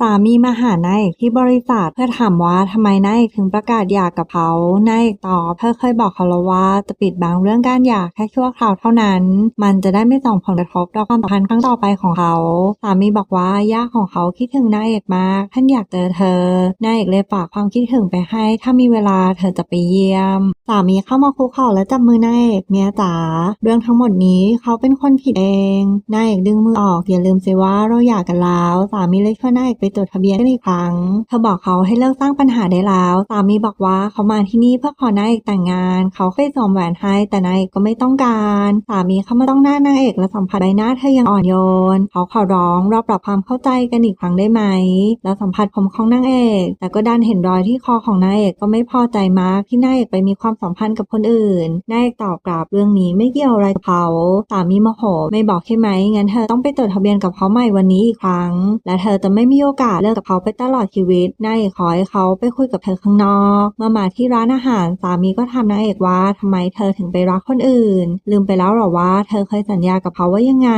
สามีมาหานายเอกที่บริษัทเพื่อถามว่าทำไมนายเอกถึงประกาศหย่ากับเขานายเอกตอบเธอเคยบอกเขาแล้วว่าจะปิดบังเรื่องการหย่าแค่ชั่วคราวเท่านั้น มันจะได้ไม่ส่งผลกระทบต่อความสัมพันธ์ครั้งต่อไปของเขา สามีบอกว่าย่าของเขาคิดถึงนายเอกมากท่านอยากเจอเธอนายเอกเลยฝากความคิดถึงไปให้ ถ้ามีเวลาเธอจะไปเยี่ยม สามีเข้ามาคุกเข่าและจับมือนายเอกเมียจ๋าเรื่องทั้งหมดนี้เขาเป็นคนผิดเองนายเอกดึงมือออกอย่าลืมสิว่าเราหย่ากันแล้วสามีเลยชวยนายเอกไปจดทะเบียนกันอีกครั้งเธอบอกเขาให้เลิกสร้างปัญหาได้แล้วสามีบอกว่าเขามาที่นี่เพื่อขอนายเอกแต่งงาน เขาเคยสวมแหวนให้แต่นายเอกก็ไม่ต้องการสามีเข้ามาต้องหน้านางเอกและสัมผัสใบหน้าเธอยังอ่อนโยนเขาขอร้องเราปรับความเข้าใจกันอีกครั้งได้ไหม แล้วสัมผัสผมของนางเอก แต่ก็ดันเห็นรอยที่คอของนางเอกก็ไม่พอใจมากที่นางเอกไปมีความสัมพันธ์กับคนอื่นนางเอกตอบกลับเรื่องนี้ไม่เกี่ยวอะไรกับเขาสามีโมโหไม่บอกใช่ไหมงั้นเธอต้องไปจดทะเบียนกับเขาใหม่วันนี้อีกครั้ง และเธอจะไม่มีโอกาสเลิกกับเขาไปตลอดชีวิตนายเอกขอให้เขาไปคุยกับเธอข้างนอก เมื่อมาที่ร้านอาหารสามีก็ถามนางเอกว่าทำไมเธอถึงไปรักคนอื่น ลืมไปแล้วหรอว่าเธอเคยสัญญากับเขาว่ายังไง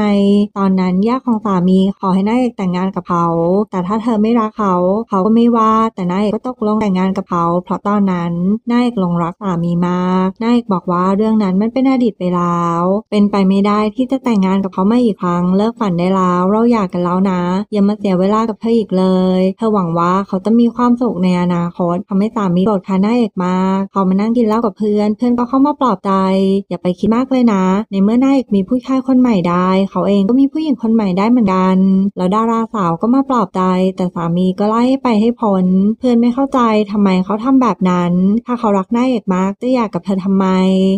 ตอนนั้นย่าของสามีขอให้นายเอกแต่งงานกับเขา แต่ถ้าเธอไม่รักเขา เขาก็ไม่ว่าแต่นายเอกก็ตกลงแต่งงานกับเขา เพราะตอนนั้นนายเอกหลงรักสามีมากนายเอกบอกว่าเรื่องนั้นมันเป็นอดีตไปแล้ว เป็นไปไม่ได้ที่จะแต่งงานกับเขาไม่อีกครั้ง เลิกฝันได้แล้ว เราอยากกันแล้วนะ อย่ามาเสียเวลากับเธออีกเลย เธอหวังว่าเขาจะมีความสุขในอนาคตทำให้สามีโกรธค้นนายเอกมากเขามานั่งกินเหล้ากับเพื่อน เพื่อนก็เข้ามาปลอบใจ อย่าไปคิดมากเลยนะ ในเมื่อนายเอกมีผู้ชายคนใหม่ได้ เขาเองก็มีผู้หญิงคนใหม่ได้เหมือนกัน แล้วดาราสาวก็มาปลอบใจ แต่สามีก็ไล่ไปให้พ้น เพื่อนไม่เข้าใจทำไมเขาทำแบบนั้น ถ้าเขารักนายเอกมากจะอยากกับเธอทำไม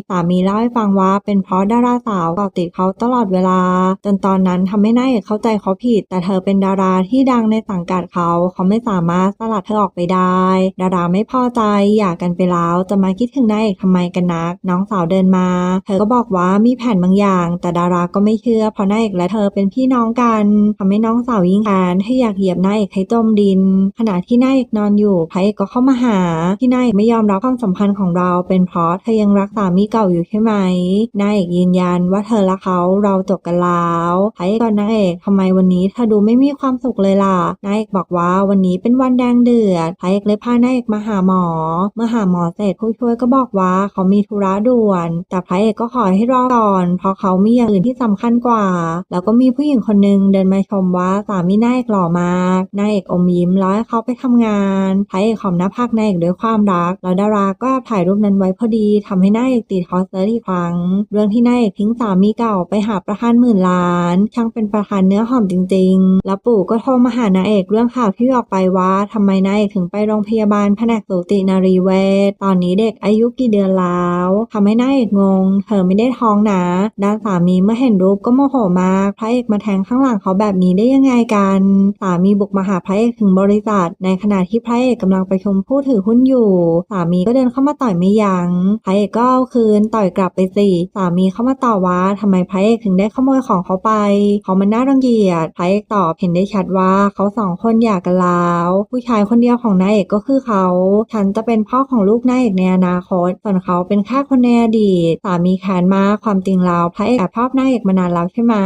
สามีเล่าให้ฟังว่าเป็นเพราะดาราสาวเกาะติดเขาตลอดเวลา จนตอนนั้นทำให้นายเอกเข้าใจเขาผิด แต่เธอเป็นดาราที่ดังในสังกัดเขา เขาไม่สามารถสลัดเธอออกไปได้ ดาราไม่พอใจอยากกันไปแล้วจะมาคิดถึงนายเอกทำไมกันนัก น้องสาวเดินมา เธอก็บอกว่ามีแผนบางอย่าง แต่ดาราก็ไม่เชื่อเพราะนายเอกและเธอเป็นพี่น้องกันทำให้น้องสาวยิ่งแค้นให้อยากเหยียบนายเอกให้จมดิน ขณะที่นายเอกนอนอยู่พระเอกก็เข้ามาหาที่นายเอกไม่ยอมรับความสัมพันธ์ของเราเป็นเพราะเธอยังรักสามีเก่าอยู่ใช่ไหมนายเอกยืนยันว่าเธอและเขาเราจบกันแล้วพระเอกก่อนนายเอกทำไมวันนี้เธอดูไม่มีความสุขเลยล่ะนายเอกบอกว่าวันนี้เป็นวันแดงเดือดพระเอกเลยพานายเอกมาหาหมอ เมื่อหาหมอเสร็จผู้ช่วยก็บอกว่าเขามีธุระด่วน แต่พระเอกก็ขอให้รอก่อน เพราะเขามีอย่างอื่นที่สำคัญกว่า แล้วก็มีผู้หญิงคนหนึ่งเดินมาชมว่าสามีนายเอกหล่อมากนายเอกอมยิ้มแล้วให้เขาไปทำงานพระเอกขอมหน้าผากนายเอกด้วยความรัก แล้วดาราก็ถ่ายรูปนั้นไว้พอดีทำให้นายเอกติดฮอตเซอร์อีกครั้ง เรื่องที่นายเอกทิ้งสามีเก่าไปหาประธานหมื่นล้าน ช่างเป็นประธานเนื้อหอมจริง ๆ แล้วปู่ก็โทรมาหานายเอกเรื่องข่าวที่ออกไปว่าทำไมนายเอกถึงไปโรงพยาบาลแผนกสูตินารีเวชตอนนี้เด็กอายุกี่เดือนแล้วทำให้นายเอกงง เธอไม่ได้ท้องนะด้านสามีเมื่อเห็นรูปก็โมโหมากพระเอกมาแทงข้างหลังเขาแบบนี้ได้ยังไงกันสามีบุกมาหาพระเอกถึงบริษัท ในขณะที่พระเอกกำลังไปชมผู้ถือหุ้นอยู่ สามีก็เดินเข้ามาต่อยไม่ยง้งพระเอกก็เอาคืนต่อยกลับไปสิสามีเข้ามาต่อว่าทำไมพระเอกถึงได้ขโมยของเขาไปเขามันน่ารังเกียจพระเอกตอบเห็นได้ชัดว่าเขาสองคนอยากกันแล้วผู้ชายคนเดียวของนายเอกก็คือเขา ฉันจะเป็นพ่อของลูกนายเอกในอนาคต ส่วนเขาเป็นแค่คนในอดีตสามีแค้นมาความจริงแล้วพระเอกแอบชอบนายเอกมานานแล้วใช่ไหม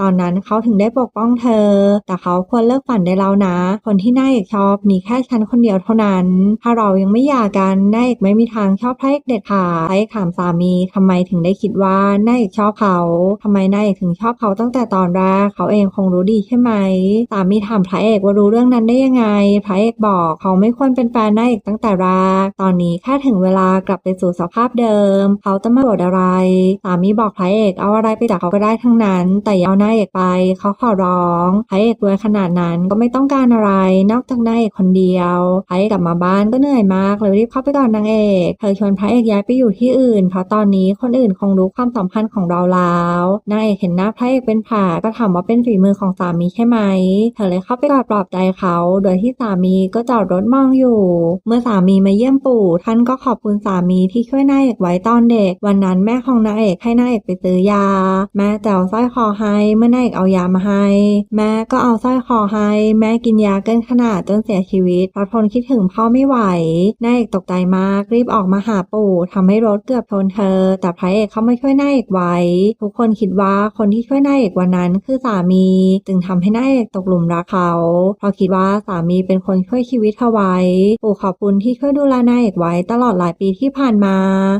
ตอนนั้นเขาถึงได้ปกป้องเธอ แต่เขาควรเลิกฝันได้แล้วนะ คนที่นายเอกชอบมีแค่ฉันคนเดียวเท่านั้น ถ้าเรายังไม่หย่ากันนายเอกไม่มีทางชอบพระเอกเด็ดขาดพระเอกถามสามีทำไมถึงได้คิดว่านายเอกชอบเขาทำไมนายเอกถึงชอบเขาตั้งแต่ตอนแรกเขาเองคงรู้ดีใช่ไหมสามีถามพระเอกว่ารู้เรื่องนั้นได้ยังไง พระเอกบอกเขาไม่ควรเป็นแฟนนายเอกตั้งแต่แรกตอนนี้แค่ถึงเวลากลับไปสู่สภาพเดิม เขาจะมาโกรธอะไรสามีบอกพระเอกเอาอะไรไปจากเขาก็ได้ทั้งนั้น แต่อย่าเอานายเอกไปเขาขอร้องพระเอกรวยขนาดนั้นก็ไม่ต้องการอะไร นอกจากนายเอกคนเดียวพระเอกกลับมาบ้านก็เหนื่อยมากเลยรีบเข้าไปก่อนนางเอกเธอชวนพระเอกย้ายไปอยู่ที่อื่นเพราะตอนนี้คนอื่นคงรู้ความสัมพันธ์ของเราแล้วนายเอกเห็นหน้าพระเอกเป็นแผลก็ถามว่าเป็นฝีมือของสามีใช่ไหม เธอเลยเข้าไปกอดปลอบใจเขา โดยที่สามีก็จอดรถมองอยู่ เมื่อสามีมาเยี่ยมปู่ ท่านก็ขอบคุณสามีที่ช่วยนายเอกไว้ตอนเด็ก วันนั้นแม่ของนายเอกให้นายเอกไปซื้อยา แม่แต่เอาสร้อยคอให้เมื่อนายเอกเอายามาให้ แม่ก็เอาสร้อยคอให้ แม่กินยาเกินขนาดจนเสียชีวิตเพราะทนคิดถึงพ่อไม่ไหวนายเอกตกใจมากรีบออกมาหาปู่ทำให้รถเกือบชนเธอ แต่พระเอกเข้ามาช่วยนายเอกไว้ ทุกคนคิดว่าคนที่ช่วยนายเอกวันนั้นคือสามี จึงทำให้นายเอกตกหลุมรักเขาเพราะคิดว่าสามีเป็นคนช่วยชีวิตเธอไว้ ปู่ขอบคุณที่ช่วยดูแลนายเอกไว้ตลอดหลายปีที่ผ่านมา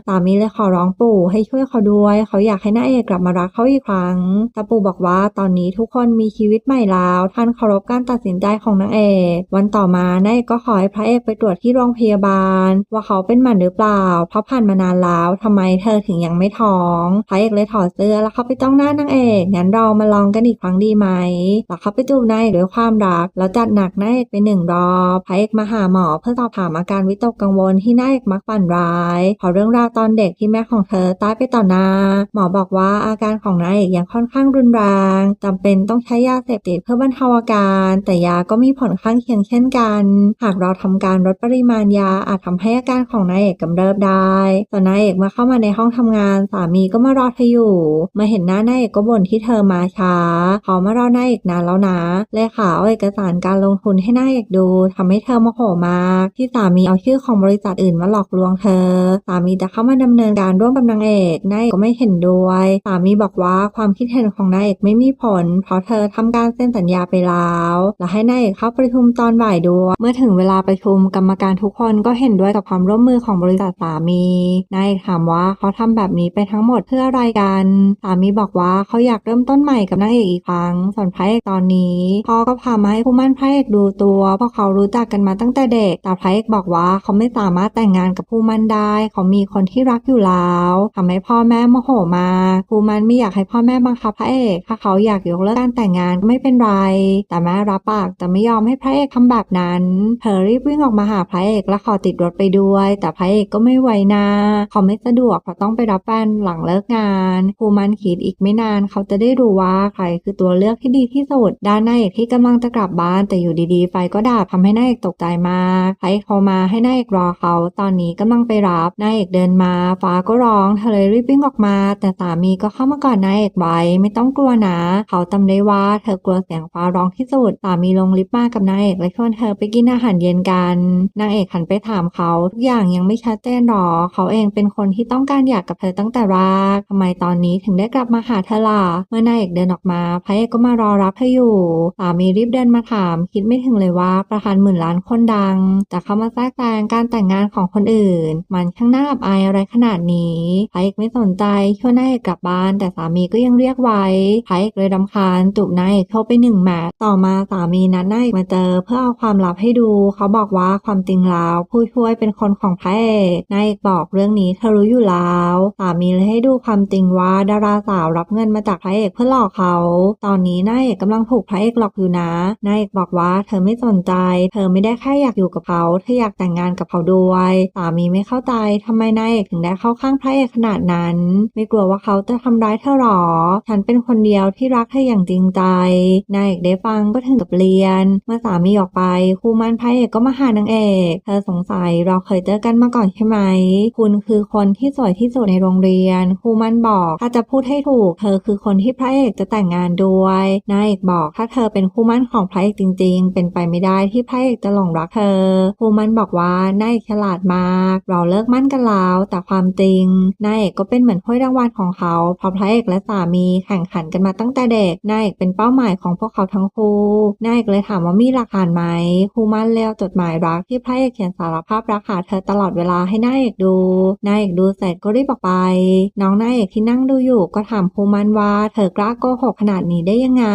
สามีเลยขอร้องปู่ให้ช่วยเขาด้วย เขาอยากให้นายเอกกลับมารักเขาอีกครั้ง แต่ปู่บอกว่าตอนนี้ทุกคนมีชีวิตใหม่แล้ว ท่านเคารพการตัดสินใจของนางเอก วันต่อมานายเอกก็ขอให้พระเอกไปตรวจที่โรงพยาบาล ว่าเขาเป็นหมันหรือเปล่าเพราะผ่านมานานแล้วทำไมเธอถึงยังไม่ท้องพระเอกเลยถอดเสื้อแล้วเขาไปต้องหน้านางเอกงั้นเรามาลองกันอีกครั้งดีไหมแล้วเขาไปจูบนายเอกด้วยความรัก แล้วจัดหนักนายเอกไปหนึ่งรอบพระเอกมาหาหมอเพื่อสอบถามอาการวิตกกังวลที่นายเอกมักฝันร้ายเพราเรื่องราวตอนเด็กที่แม่ของเธอตายไปต่อหน้า หมอบอกว่าอาการของนายเอกยังค่อนข้างรุนแรงจำเป็นต้องใช้ยาเสพติดเพื่อบรรเทาอาการ แต่ยาก็มีผลข้างเคียงเช่นกัน หากเราทำการลดปริมาณยาอาจทำให้อาการของนายเอกกำเริบได้ส่นนายเอกมาเข้ามาในห้องทำงานสามีก็มารอเธออยู่มื่อเห็นหน้านายเอกก็บ่นที่เธอมาช้าเขามารอนายเอกนานแล้วนะเลยข่าวเอกสารการลงทุนให้นายเอกดูทำให้เธอโมโหมากที่สามีเอาชื่อของบริษัทอื่นมาหลอกลวงเธอ สามีจะเข้ามาดำเนินการร่วมกับนางเอกนายเอกก็ไม่เห็นด้วยสามีบอกว่าความคิดเห็นของนายเอกไม่มีผล เพราะเธอทำการเซ็นสัญญาไปแล้วและให้นายเอกเข้าประชุมตอนบ่ายด้วยเมื่อถึงเวลาประชุมกรรมการทุกคนก็เห็นด้วยกับความร่วมมือของบริษัทามีนายเอกถามว่าเขาทำแบบนี้ไปทั้งหมดเพื่ออะไรกันสามีบอกว่าเขาอยากเริ่มต้นใหม่กับนางเอกอีกครั้งส่วนพระเอกตอนนี้พ่อก็พามาให้คู่มั่นพระเอกดูตัวเพราะเขารู้จักกันมาตั้งแต่เด็ก แต่พระเอกบอกว่าเขาไม่สามารถแต่งงานกับผู้มั่นได้ เขามีคนที่รักอยู่แล้วทำให้พ่อแม่โมโหมาผู้มั่นไม่อยากให้พ่อแม่บังคับพระเอกถ้าเขาอยากยกเลิกการแต่งงานก็ไม่เป็นไร แต่แม่รับปากจะไม่ยอมให้พระเอกทำแบบนั้น เธอรีบวิ่งออกมาหาพระเอกและขอติดรถไปด้วย แต่พระเอกก็ไม่ไม่ไหวนะเขาไม่สะดวกเขาต้องไปรับแฟนหลังเลิกงานผู้มั่นคิดอีกไม่นาน เขาจะได้รู้ว่าใครคือตัวเลือกที่ดีที่สุดด้านนายเอกที่กำลังจะกลับบ้าน แต่อยู่ดีๆ ไฟก็ดับทำให้นายเอกตกใจมากพรเอกโทรมาให้นายเอกรอเขา ตอนนี้กำลังไปรับนายเอกเดินมาฟ้าก็ร้องเธอเลยรีบวิ่งออกมา แต่สามีก็เข้ามาก่อนนายเอกไว้ไม่ต้องกลัวนะ เขาจำได้ว่าเธอกลัวเสียงฟ้าร้องที่สุดสามีลงลิฟต์มากับนายเอกและชวนเธอไปกินอาหารเย็นกันนางเอกหันไปถามเขาทุกอย่างยังไม่ชัดเจนหรอ เขาเองเป็นคนที่ต้องการอยากกับเธอตั้งแต่แรกทำไมตอนนี้ถึงได้กลับมาหาเธอล่ะเมื่อนายเอกเดินออกมาพระเอกก็มารอรับเธออยู่สามีรีบเดินมาถาม คิดไม่ถึงเลยว่าประธานหมื่นล้านคนดังจะเข้ามาแทรกแซงการแต่งงานของคนอื่น มันช่างน่าอับอายอะไรขนาดนี้พระเอกไม่สนใจชวนนายเอกกลับบ้าน แต่สามีก็ยังเรียกไว้พระเอกเลยรำคาญจูบนายเอกเข้าไปหนึ่งแมตต่อมาสามีนัดนายเอกมาเจอเพื่อเอาความลับให้ดู เขาบอกว่าความจริงแล้วผู้ช่วยเป็นคนของพระเอกนายเอกบอกเรื่องนี้เธอรู้อยู่แล้วสามีเลยให้ดูความจริงว่าดาราสาวรับเงินมาจากพระเอกเพื่อหลอกเขา ตอนนี้นายเอกกำลังถูกพระเอกหลอกอยู่นะนายเอกบอกว่าเธอไม่สนใจ เธอไม่ได้แค่อยากอยู่กับเขาเธออยากแต่งงานกับเขาด้วยสามีไม่เข้าใจทำไมนายเอกถึงได้เข้าข้างพระเอกขนาดนั้น ไม่กลัวว่าเขาจะทำร้ายเธอหรอ ฉันเป็นคนเดียวที่รักเธออย่างจริงใจนายเอกได้ฟังก็ถึงกับเรียน เมื่อสามีออกไปคู่มั่นพระเอกก็มาหานางเอก เธอสงสัยเราเคยเจอกันมาก่อนใช่ไหมคุณคือคนที่สวยที่สุดในโรงเรียน ครูมันบอกถ้าจะพูดให้ถูก เธอคือคนที่พระเอกจะแต่งงานด้วยนายเอกบอกถ้าเธอเป็นคู่มั่นของพระเอกจริง ๆ เป็นไปไม่ได้ที่พระเอกจะหลงรักเธอ ครูมันบอกว่านายเอกฉลาดมาก เราเลิกมั่นกันแล้วแต่ความจริงนายเอกก็เป็นเหมือนห้วยรางวัลของเขาเพราะพระเอกและสามีแข่งขันกันมาตั้งแต่เด็กนายเอกเป็นเป้าหมายของพวกเขาทั้งคู่นายเอกเลยถามว่ามีหลักฐานไหมครูมันเลี้ยวจดหมายรักที่พระเอกเขียนสารภาพรักหาเธอตลอดเวลาให้หน้าเอกดูหน้าเอกดูเสร็จก็รีบออกไป น้องหน้าเอกที่นั่งดูอยู่ก็ถามครูมันว่าเธอกล้าโกหกขนาดนี้ได้ยังไง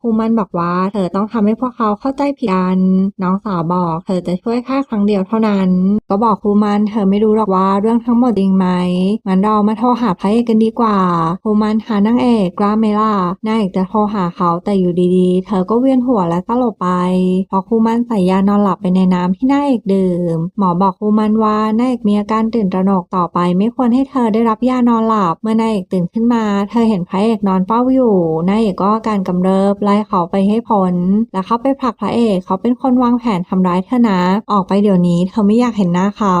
ครูมันบอกว่าเธอต้องทำให้พวกเขาเข้าใจผิดกัน น้องสาวบอกเธอจะช่วยแค่ครั้งเดียวเท่านั้น ก็บอกครูมันเธอไม่รู้หรอกว่าเรื่องทั้งหมดจริงไหมงั้นเรามาโทรหาพระเอกกันดีกว่าครูมันหานางเอกกล้าไหมล่ะนายเอกจะโทรหาเขาแต่อยู่ดีๆ เธอก็เวียนหัวและสลบไปพราะครูมันใส่ยานอนหลับไปในน้ำที่นายเอกดื่ม หมอบอกครูมันว่า นายเอกมีอาการตื่นตระหนกต่อไป ไม่ควรให้เธอได้รับยานอนหลับ เมื่อนายเอกตื่นขึ้นมา เธอเห็นพระเอกนอนเฝ้าอยู่นายเอกก็อาการกำเริบไล่เขาไปให้พ้นแล้วเข้าไปผลักพระเอกเขาเป็นคนวางแผนทำร้ายเธอนะ ออกไปเดี๋ยวนี้ เธอไม่อยากเห็นหน้าเขา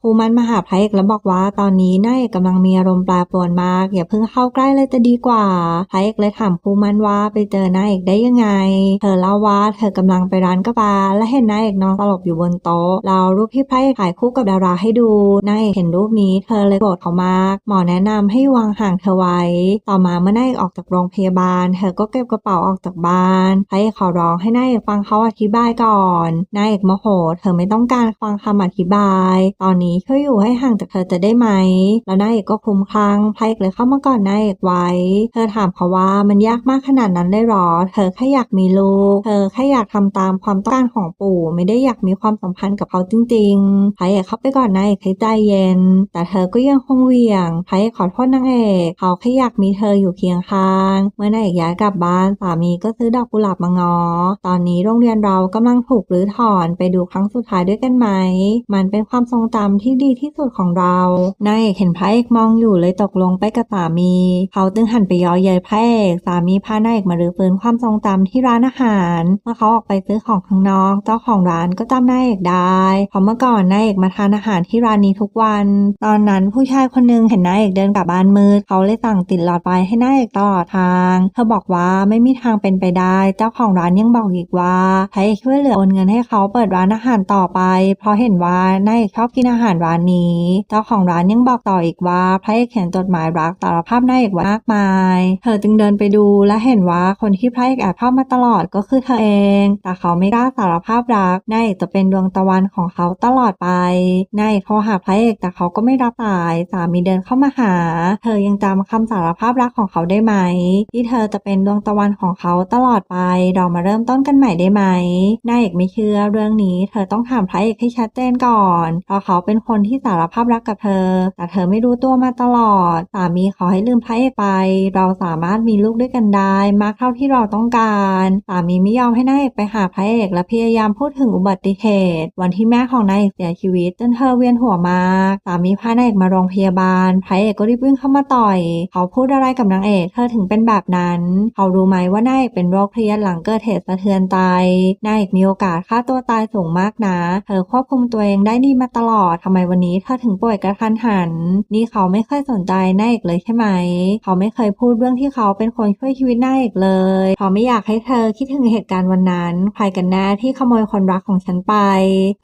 ครูมันมาหาพระเอกแล้วบอกว่าตอนนี้นายเอกกำลังมีอารมณ์แปรปรวนมากอย่าเพิ่งเข้าใกล้เลยจะดีกว่าพระเอกเลยถามครูมันว่าไปเจอนายเอกได้ยังไง เธอเล่าว่าเธอกำลังไปร้านกาแฟและเห็นนายเอกนอนสลบอยู่บนโต๊ะเรารูปที่พระเอกถ่ายคู่กับดาราให้ดูดูนางเอกเห็นรูปนี้เธอเลยโกรธเขามาก หมอแนะนำให้วางห่างเธอไว้ ต่อมาเมื่อนางเอกออกจากโรงพยาบาล เธอก็เก็บกระเป๋าออกจากบ้านพระเอกขอร้องให้นางเอกฟังเขาอธิบายก่อนนางเอกโมโห เธอไม่ต้องการฟังคำอธิบาย ตอนนี้ช่วยอยู่ให้ห่างจากเธอจะได้ไหม แล้วนางเอกก็คุ้มคลั่งพระเอกเลยเข้ามาก่อนนางเอกไว้ เธอถามเขาว่ามันยากมากขนาดนั้นเลยหรอ เธอแค่อยากมีลูก เธอแค่อยากทำตามความต้องการของปู่ ไม่ได้อยากมีความสัมพันธ์กับเขาจริงๆพระเอกเข้าไปก่อนนางเอกให้ใจเย็น แต่เธอก็ยังคงเวียงพระเอกขอโทษนางเอก เขาแค่อยากมีเธออยู่เคียงข้าง เมื่อนางเอกย้ายกลับบ้านสามีก็ซื้อดอกกุหลาบมางอ ตอนนี้โรงเรียนเรากำลังถูกรื้อถอนไปดูครั้งสุดท้ายด้วยกันไหม มันเป็นความทรงจำที่ดีที่สุดของเรานางเอกเห็นพระเอกมองอยู่เลยตกลงไปกับสามี เขาจึงหันไปย้อเย้ยพระเอกสามีพานางเอกมารื้อฟื้นความทรงจำที่ร้านอาหาร เมื่อเขาออกไปซื้อของข้างนอกเจ้าของร้านก็จำนางเอกได้เพราะเมื่อก่อนนางเอกมาทานอาหารที่ร้านนี้ทุกวัน ตอนนั้นผู้ชายคนหนึงเห็นนางเอกเดินกลับบ้านมืด เขาเลยสั่งติดหลอดไฟให้นางเอกตลอดทาง เธอบอกว่าไม่มีทางเป็นไปได้ เจ้าของร้านยังบอกอีกว่าพระเอกช่วยเหลือโอนเงินให้เขาเปิดร้านอาหารต่อไป เพราะเห็นว่านางเอกชอบกินอาหารร้านนี้ เจ้าของร้านยังบอกต่ออีกว่าพระเอกเขียนจดหมายรักสารภาพนางเอกไว้มากมาย เธอจึงเดินไปดูและเห็นว่าคนที่พระเอกแอบชอบมาตลอดก็คือเธอเอง แต่เขาไม่กล้าสารภาพรักนางเอกจะเป็นดวงตะวันของเขาตลอดไปนางเอกรหาพระเอกแต่เขาก็ไม่รับสายสามีเดินเข้ามาหา เธอยังจำคำสารภาพรักของเขาได้ไหม ที่เธอจะเป็นดวงตะวันของเขาตลอดไป เรามาเริ่มต้นกันใหม่ได้ไหมนางเอกไม่เชื่อเรื่องนี้ เธอต้องถามพระเอกให้ชัดเจนก่อนเพราะเขาเป็นคนที่สารภาพรักกับเธอ แต่เธอไม่รู้ตัวมาตลอด สามีขอให้ลืมพระเอกไป เราสามารถมีลูกด้วยกันได้มากเท่าที่เราต้องการสามีไม่ยอมให้นางเอกไปหาพระเอกและพยายามพูดถึงอุบัติเหตุ วันที่แม่ของนางเอกเสียชีวิตจนเธอเวียนหัวมากสามีพานางเอกมาโรงพยาบาลพระเอกก็รีบวิ่งเข้ามาต่อย เขาพูดอะไรกับนางเอกเธอถึงเป็นแบบนั้น เขารู้ไหมว่านางเอกเป็นโรคเครียดหลังเกิดเหตุสะเทือนใจนางเอกมีโอกาสฆ่าตัวตายสูงมากนะ เธอควบคุมตัวเองได้ดีมาตลอดทำไมวันนี้เธอถึงป่วยกระทันหัน นี่เขาไม่เคยสนใจนางเอกเลยใช่ไหม เขาไม่เคยพูดเรื่องที่เขาเป็นคนช่วยชีวิตนางเอกเลยเขาไม่อยากให้เธอคิดถึงเหตุการณ์วันนั้นใครกันแน่ที่ขโมยคนรักของฉันไป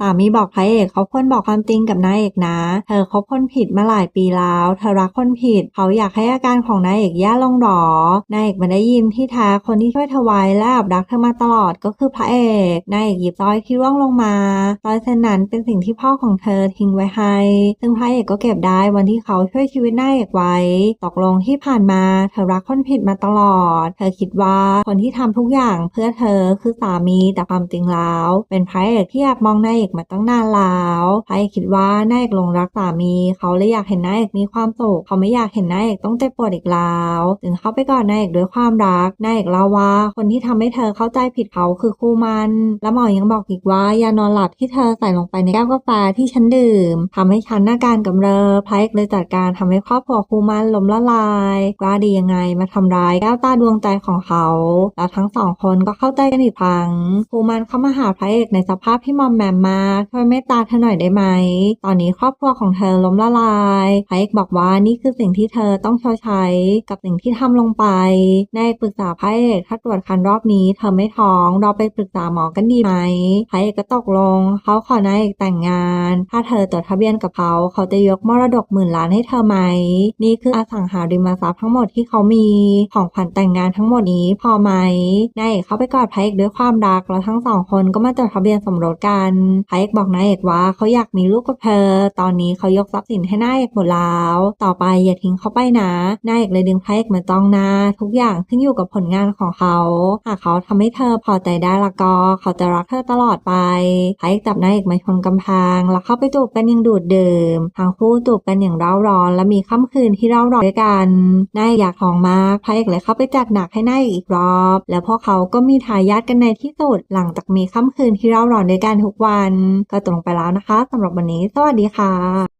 สามีบอกพระเอกเขาควรบอกความจริงกับนางเอกนะ เธอคบคนผิดมาหลายปีแล้ว เธอรักคนผิด เขาอยากให้อาการของนางเอกแย่ลงหรอนางเอกมาได้ยินที่แท้คนที่ช่วยเธอไว้และอบรักเธอมาตลอดก็คือพระเอกนางเอกหยิบร้อยที่ร่วงลงมาร้อยเส้นนั้นเป็นสิ่งที่พ่อของเธอทิ้งไว้ให้ ซึ่งพระเอกก็เก็บได้วันที่เขาช่วยชีวิตนางเอกไว้ ตกลงที่ผ่านมาเธอรักคนผิดมาตลอด เธอคิดว่าคนที่ทำทุกอย่างเพื่อเธอคือสามีแต่ความจริงแล้ว เป็นพระเอกที่แอบมองนางเอกมาตั้งนานแล้วพระเอกคิดว่านางเอกลงรักสามี เขาเลยอยากเห็นนางเอกมีความสุขเขาไม่อยากเห็นนางเอกต้องเจ็บปวดอีกแล้วจึงเข้าไปกอดนางเอกด้วยความรักนางเอกเล่าว่าคนที่ทำให้เธอเข้าใจผิดเขาคือคู่มัน และหมอยังบอกอีกว่ายานอนหลับที่เธอใส่ลงไปในแก้วกาแฟที่ฉันดื่มทำให้ฉันหน้าการกำเริบพระเอกเลยจัดการทำให้ครอบครัวคู่มันล้มละลายกล้าดียังไงมาทำร้ายแก้วตาดวงใจของเขาแล้วทั้งสองคนก็เข้าใจกันอีกครั้งคู่มันเข้ามาหาพระเอกในสภาพที่มอมแมมมากช่วยเมตตาเธอหน่อยได้ไหมตอนนี้ครอบครัวของเธอล้มละลายพระเอกบอกว่านี่คือสิ่งที่เธอต้องชดใช้กับสิ่งที่ทำลงไปนายปรึกษาพระเอกถ้าตรวจคันรอบนี้เธอไม่ท้องเราไปปรึกษาหมอกันดีไหมพระเอกก็ตกลง เขาขอนายเอกแต่งงาน ถ้าเธอจดทะเบียนกับเขา เขาจะยกมรดกหมื่นล้านให้เธอไหม นี่คืออสังหาริมทรัพย์ทั้งหมดที่เขามีของขวัญแต่งงานทั้งหมดนี้พอไหมนายเอกเข้าไปกอดพระเอกด้วยความรักแล้วทั้งสองคนก็มาจดทะเบียนสมรสกันพระเอกบอกนายเอกว่าเขาอยากมีลูกกับเธอ ตอนนี้เขายกทรัพย์สินให้นายเอกหมดแล้ว ต่อไปอย่าทิ้งเขาไปนะนายเอกเลยดึงพระเอกมาต้องหน้า ทุกอย่างขึ้นอยู่กับผลงานของเขา หากเขาทำให้เธอพอใจได้ละก็ เขาจะรักเธอตลอดไปพระเอกจับนายเอกมาชนกำแพงแล้วเข้าไปจูบกันอย่างดูดดื่มทั้งคู่จูบกันอย่างเร่าร้อน และมีค่ำคืนที่เร่าร้อนด้วยกันนายเอกอยากทองมากพระเอกเลยเข้าไปจัดหนักให้นายเอกอีกรอบ แล้วพวกเขาก็มีทายาทกันในที่สุด หลังจากมีค่ำคืนที่เร่าร้อนด้วยกันทุกวัน ก็ตรงไปแล้วนะคะสำหรับวันนี้สวัสดีค่ะ